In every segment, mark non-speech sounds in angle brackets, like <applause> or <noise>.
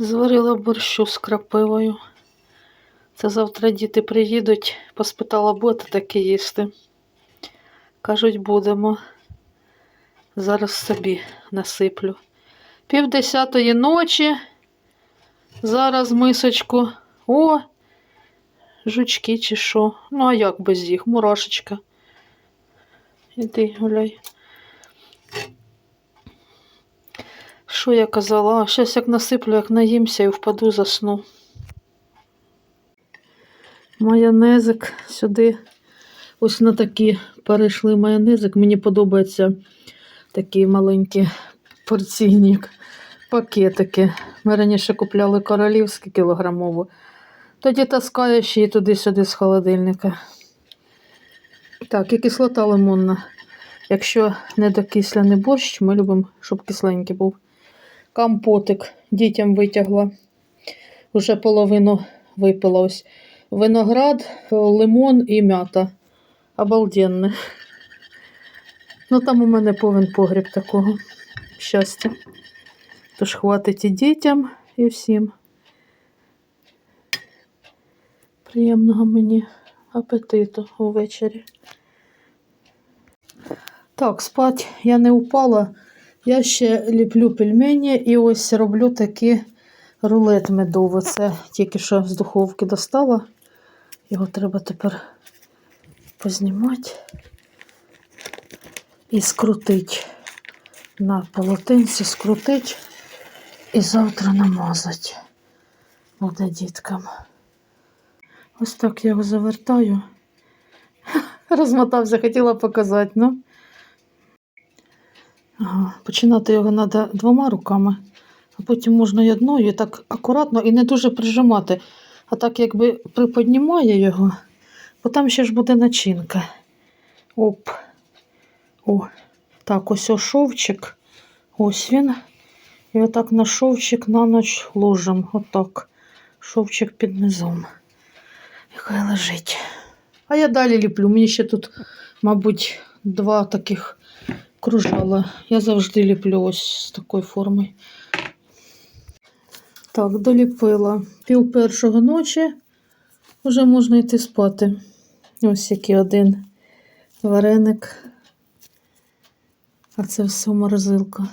Зварила борщу з крапивою. Це завтра діти приїдуть, поспитала, будете таке їсти. Кажуть, будемо. Зараз собі насиплю. Пів десятої ночі. Зараз мисочку. О, жучки чи що. Ну, а як без їх? Мурашечка. Іди гуляй. Що я казала? Щас як насиплю, як наїмся і впаду, засну. Майонезик сюди. Ось на такі перейшли майонезик. Мені подобається такі маленькі порційні пакетики. Ми раніше купляли королівські кілограмову. Тоді таскаєш її туди-сюди з холодильника. Так, і кислота лимонна. Якщо не докисляний борщ, ми любимо, щоб кисленький був. Компотик дітям витягла. Уже половину випила ось. Виноград, лимон і м'ята. Обалденне. Ну там у мене повен погріб такого щастя. Тож хватить і дітям, і всім. Приємного мені апетиту увечері. Так, спать я не упала. Я ще ліплю пельмені і ось роблю такий рулет медовий. Це тільки що з духовки достала. Його треба тепер познімати і скрутити. На полотенці скрутити і завтра намазати. Буде діткам. Ось так я його завертаю. <laughs> Розмотався, хотіла показати, ну. Починати його треба двома руками, а потім можна й одною, так акуратно і не дуже прижимати. А так якби приподнімає його, бо там ще ж буде начинка. Оп. О, так, ось шовчик. Ось він. І отак на шовчик на ніч ложимо. Отак. Шовчик під низом. Хай лежить. А я далі ліплю. Мені ще тут, мабуть, два таких кружала. Я завжди ліплю ось з такої форми. Так, доліпила. Пів першого ночі. Вже можна йти спати. Ось який один вареник. А це все морозилка.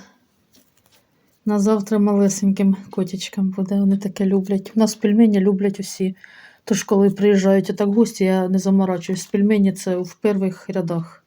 На завтра малесеньким котячкам буде. Вони таке люблять. У нас пельмені люблять усі. Тож, коли приїжджають отак гості, я не заморачуюсь. Пельмені це в перших рядах.